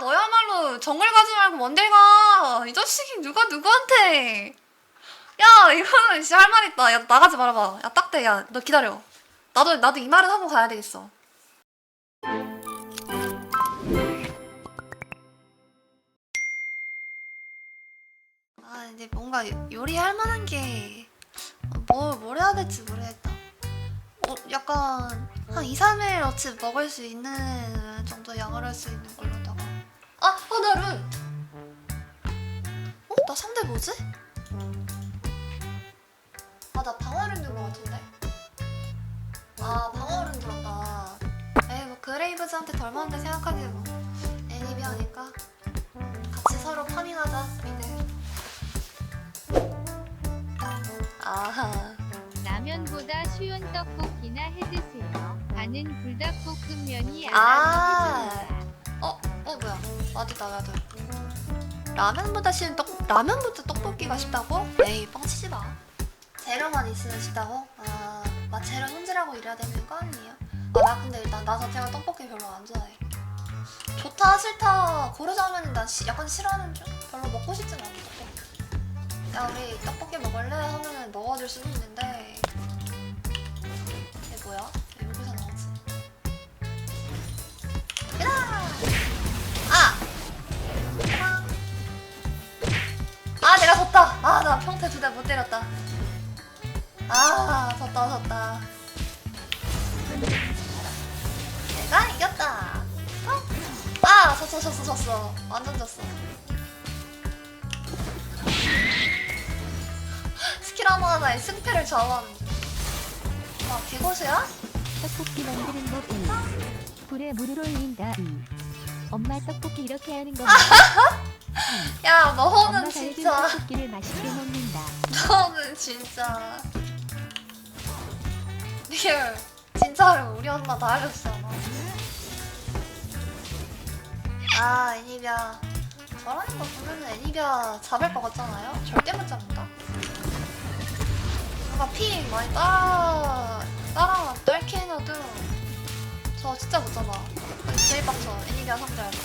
너야말로 정글 가지 말고 먼데 가. 이 자식이 누가 누구한테. 야, 이거는 진짜 할 말 있다. 야, 나가지 말아봐. 야, 딱대. 야, 너 기다려. 나도, 나도 이 말은 하고 가야 되겠어. 아, 이제 뭔가 요- 요리할 만한 게, 뭘, 뭘 해야 될지 모르겠다. 어, 약간, 한 2, 3일어치 먹을 수 있는 정도 양을 할 수 있는 걸로 아, 어, 나 상대 뭐지? 아, 나 방어룬 든거 같은데? 아, 방어룬 들었다. 에이, 뭐, 그레이브즈한테 덜 맞는데 생각하기 뭐. 애니비 하니까. 같이 서로 파밍하자, 미드. 아하. 라면보다 쉬운 떡볶이나 해드세요. 가는 불닭볶음면이 아. 좋아. 어, 어 뭐야? 맞다 나도. 라면보다 쉬운 떡 라면보다 떡볶이가 쉽다고? 에이 뻥치지 마. 재료만 있으면 쉽다고? 아, 막 재료 손질하고 이래야 되는 거 아니에요? 아, 나 근데 일단 나 자체가 떡볶이 별로 안 좋아해. 좋다 싫다 고르자면 난 시- 약간 싫어하는 중. 별로 먹고 싶진 않아 떡볶이. 야 우리 떡볶이 먹을래? 하면은 먹어줄 수도 있는데. 이게 뭐야? 내가 졌다. 아 나 평태 두대 못 때렸다. 아 졌다 졌다. 내가 이겼다. 어? 아 졌어 졌어 졌어. 완전 졌어. 스킬 하나하나에 승패를 좌우하는 와 개고수야? 떡볶이 만드는 법 1. 불에 물을 올린다. 2. 엄마 떡볶이 이렇게 하는 거 야 너는 진짜. 떡볶이를 맛있게 먹는다. 너는 진짜. 리얼 진짜로 우리 엄마 다 알려주잖아. 아 애니비아. 저라는 거 보면 애니비아 잡을 것 같잖아요? 절대 못 잡는다. 뭔가 피 많이 따라 따라 떨게 해놔도 저 진짜 못 잡아. 제일 빡쳐. 애니비아 상대할 때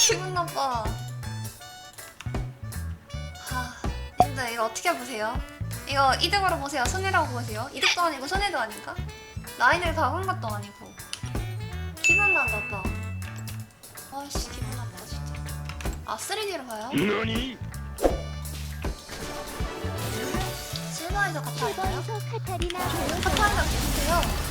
기분 나빠. 아 님들 이거 어떻게 보세요? 이거 이득으로 보세요? 손해라고 보세요? 이득도 아니고 손해도 아닌가? 라인을 박은 것도 아니고. 기분 나빠 아씨 기분 나빠 진짜. 아 3D로 가요? 何 실버에서 같이 할까요? 실버에서 카타리나? 카타리나 계세요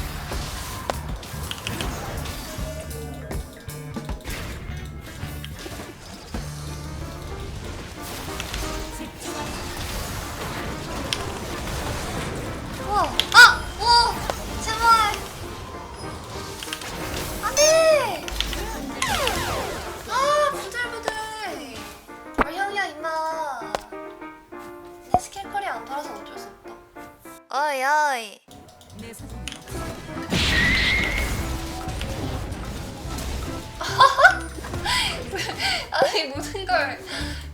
아니 모든 걸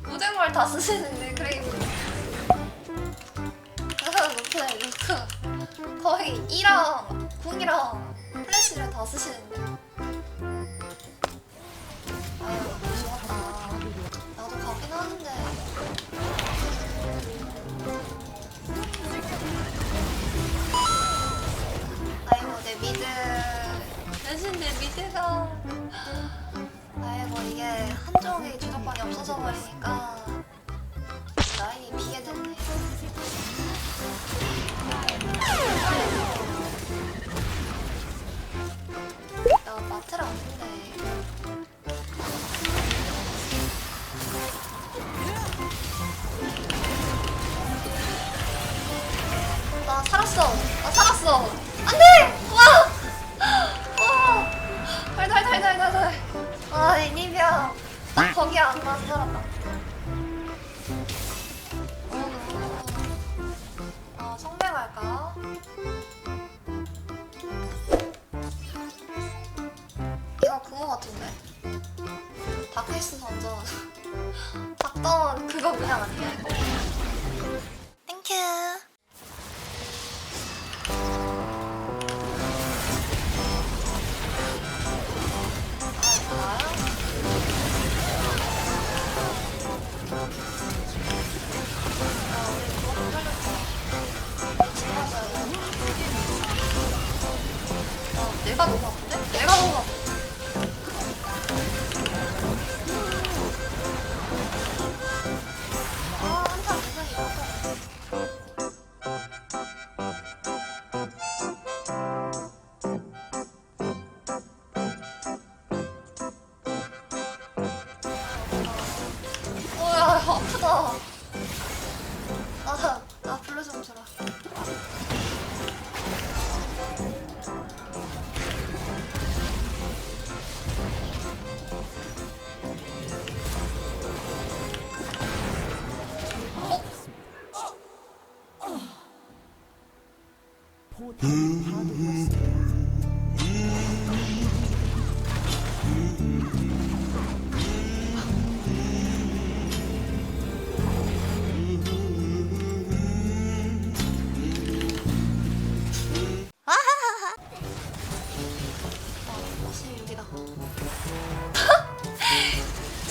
모든 걸 다 쓰시는데 그레이브 노트 노트 거의 2랑 궁이랑 플래시를 다 쓰시는데 살았어. 아 살았어. 안돼! 와와! 달달달달달달 아 애니비야. 나 거기 안 가서 살았다. 아 성배 갈까? 이거 그거 같은데? 다크이스 던져 작던 그거 그냥 아니야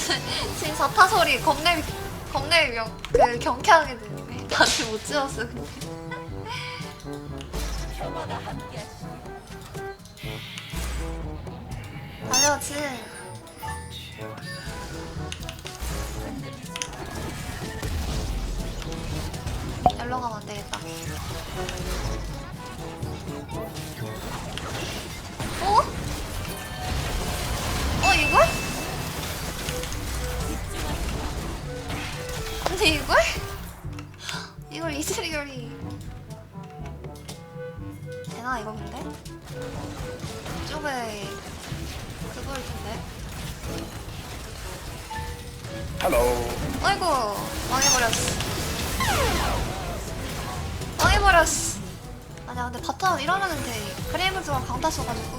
지금 사타 소리 겁내 겁내 명, 그 경쾌하게 들리네. 다들 못 지웠어 근데. 달려지. 열로 가면 안 되겠다. 어? 어 이걸? 근데 이걸? 이걸 이슬이결이. 되나 이거 근데? 이쪽에 그거일 텐데 Hello. 아이고 망해버렸어. 망해버렸어. 아니야 근데 바텀 이러면은 돼. 그레이브즈가 강타 써가지고.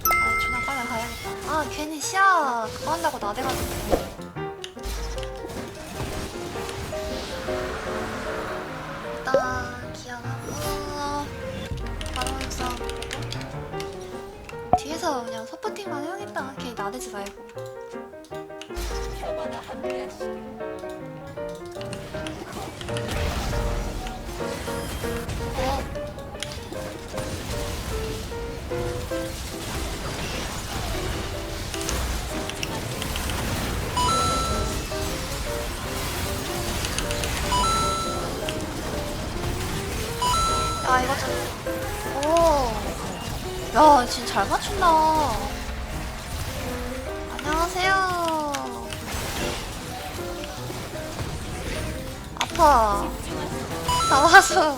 아 존나 빨리 가야겠다 아 괜히 시야 그거 한다고 나대가지고. 일단 바로 싸움 뒤에서 그냥 서포팅만 해야겠다. 괜히 나대지 말고. 어. 오. 야 진짜 잘 맞춘다 안녕하세요 아파 나와서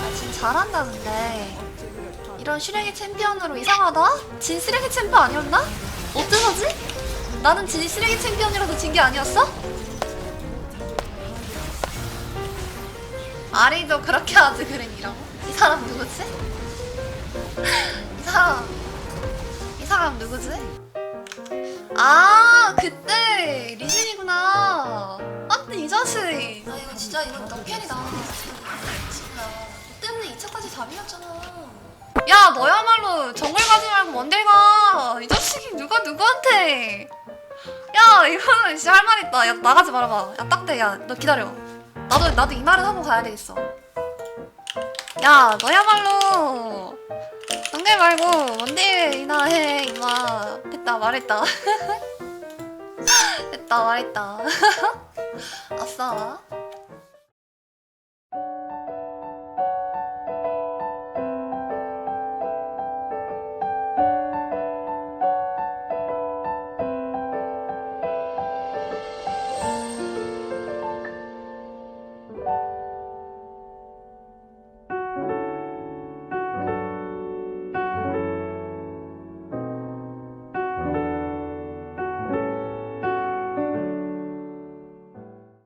아 진짜 잘한다 근데 이런 쓰레기 챔피언으로 이상하다? 진 쓰레기 챔피언 아니었나? 어쩌서지? 나는 진 쓰레기 챔피언이라도 진게 아니었어? 아리도 그렇게 하지 그랬니라고? 이 사람 누구지? 이 사람. 이 사람 누구지? 아 그때 리신이구나. 아 근데 이 자식. 아 이거 진짜 이건 너캔이다 진짜 너 때문에 2차까지 다 밀렸잖아. 야 너야말로 정글 가지 말고 먼데 가이 자식이 누가 누구한테. 야 이거는 진짜 할 말 있다. 야 나가지 말아봐. 야 딱대 야 너 기다려 나도 나도 이 말은 하고 가야 되겠어. 야 너야말로 정글 말고 먼데이나 해 임마. 됐다 말했다. 됐다 말했다. 아싸